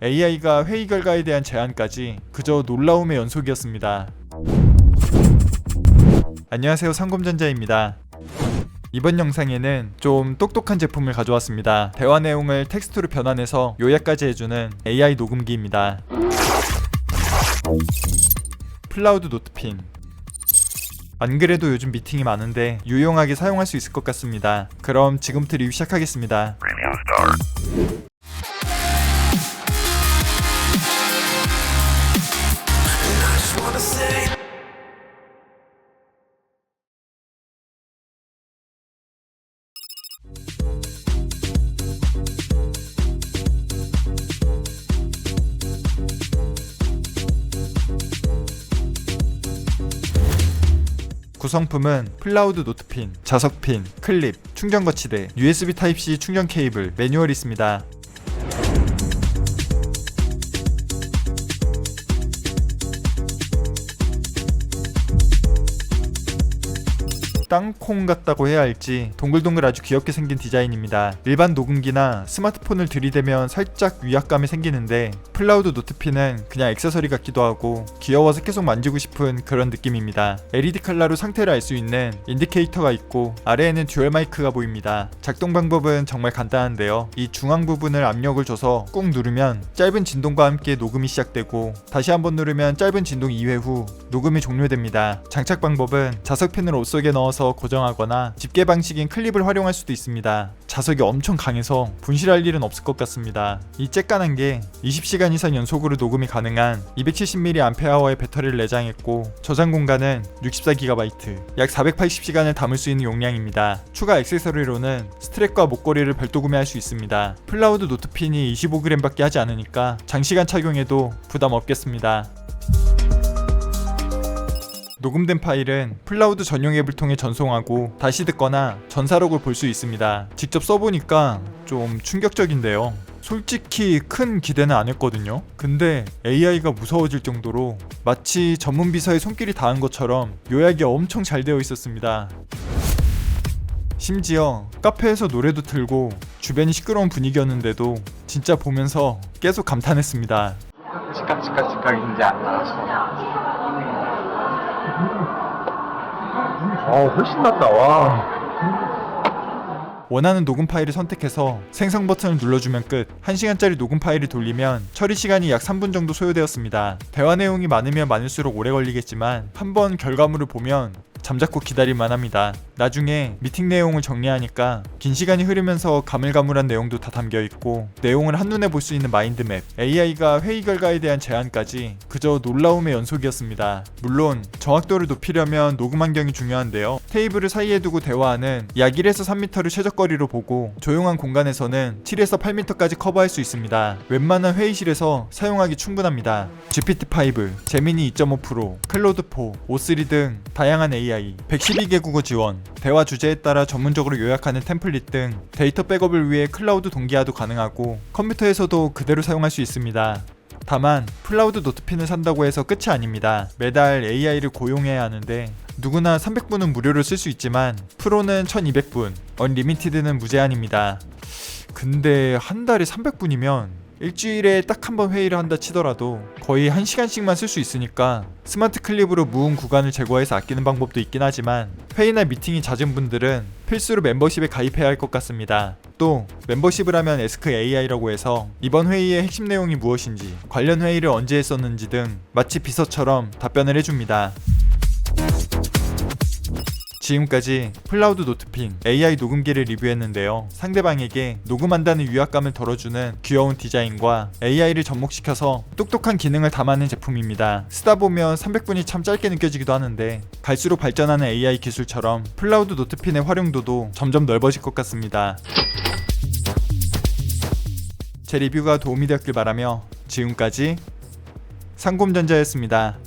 AI가 회의 결과에 대한 제안까지 그저 놀라움의 연속이었습니다. 안녕하세요 상검전자입니다. 이번 영상에는 좀 똑똑한 제품을 가져왔습니다. 대화 내용을 텍스트로 변환해서 요약까지 해주는 AI 녹음기입니다. 플라우드 노트핀 안 그래도 요즘 미팅이 많은데 유용하게 사용할 수 있을 것 같습니다. 그럼 지금부터 리뷰 시작하겠습니다. 구성품은 플라우드 노트핀, 자석핀, 클립, 충전 거치대, USB 타입C 충전 케이블, 매뉴얼이 있습니다. 땅콩 같다고 해야 할지 동글동글 아주 귀엽게 생긴 디자인입니다. 일반 녹음기나 스마트폰을 들이대면 살짝 위압감이 생기는데 플라우드 노트핀은 그냥 액세서리 같기도 하고 귀여워서 계속 만지고 싶은 그런 느낌입니다. LED 컬러로 상태를 알 수 있는 인디케이터가 있고 아래에는 듀얼 마이크가 보입니다. 작동 방법은 정말 간단한데요. 이 중앙 부분을 압력을 줘서 꾹 누르면 짧은 진동과 함께 녹음이 시작되고 다시 한번 누르면 짧은 진동 2회 후 녹음이 종료됩니다. 장착 방법은 자석핀을 옷 속에 넣어서 고정하거나 집게 방식인 클립을 활용할 수도 있습니다. 자석이 엄청 강해서 분실할 일은 없을 것 같습니다. 이 쬐깐한 게 20시간 이상 연속으로 녹음이 가능한 270mAh의 배터리를 내장했고 저장 공간은 64GB, 약 480시간을 담을 수 있는 용량입니다. 추가 액세서리로는 스트랩과 목걸이를 별도 구매할 수 있습니다. 플라우드 노트핀이 25g밖에 하지 않으니까 장시간 착용해도 부담 없겠습니다. 녹음된 파일은 플라우드 전용 앱을 통해 전송하고 다시 듣거나 전사록을 볼 수 있습니다. 직접 써보니까 좀 충격적인데요. 솔직히 큰 기대는 안 했거든요. 근데 AI가 무서워질 정도로 마치 전문 비서의 손길이 닿은 것처럼 요약이 엄청 잘 되어 있었습니다. 심지어 카페에서 노래도 틀고 주변이 시끄러운 분위기였는데도 진짜 보면서 계속 감탄했습니다. 어 훨씬 낫다 와. 원하는 녹음 파일을 선택해서 생성 버튼을 눌러주면 끝. 1시간짜리 녹음 파일을 돌리면 처리 시간이 약 3분 정도 소요되었습니다. 대화 내용이 많으면 많을수록 오래 걸리겠지만 한번 결과물을 보면 잠자코 기다릴만 합니다. 나중에 미팅 내용을 정리하니까 긴 시간이 흐르면서 가물가물한 내용도 다 담겨 있고 내용을 한눈에 볼 수 있는 마인드맵, AI가 회의 결과에 대한 제안까지 그저 놀라움의 연속이었습니다. 물론 정확도를 높이려면 녹음 환경이 중요한데요. 테이블을 사이에 두고 대화하는 약 1에서 3m를 최저거리로 보고 조용한 공간에서는 7에서 8m까지 커버할 수 있습니다. 웬만한 회의실에서 사용하기 충분합니다. GPT-5, 제미니 2.5 프로, 클로드 4, O3 등 다양한 AI, 112개 국어 지원, 대화 주제에 따라 전문적으로 요약하는 템플릿 등 데이터 백업을 위해 클라우드 동기화도 가능하고 컴퓨터에서도 그대로 사용할 수 있습니다. 다만 플라우드 노트핀을 산다고 해서 끝이 아닙니다. 매달 AI를 고용해야 하는데 누구나 300분은 무료로 쓸 수 있지만 프로는 1200분, 언리미티드는 무제한입니다. 근데 한 달에 300분이면 일주일에 딱 한 번 회의를 한다 치더라도 거의 1시간씩만 쓸 수 있으니까 스마트 클립으로 무음 구간을 제거해서 아끼는 방법도 있긴 하지만 회의나 미팅이 잦은 분들은 필수로 멤버십에 가입해야 할 것 같습니다. 또 멤버십을 하면 에스크 AI라고 해서 이번 회의의 핵심 내용이 무엇인지 관련 회의를 언제 했었는지 등 마치 비서처럼 답변을 해줍니다. 지금까지 플라우드 노트핀 AI 녹음기를 리뷰했는데요. 상대방에게 녹음한다는 위압감을 덜어주는 귀여운 디자인과 AI를 접목시켜서 똑똑한 기능을 담아낸 제품입니다. 쓰다 보면 300분이 참 짧게 느껴지기도 하는데 갈수록 발전하는 AI 기술처럼 플라우드 노트핀의 활용도도 점점 넓어질 것 같습니다. 제 리뷰가 도움이 되었길 바라며 지금까지 상곰전자였습니다.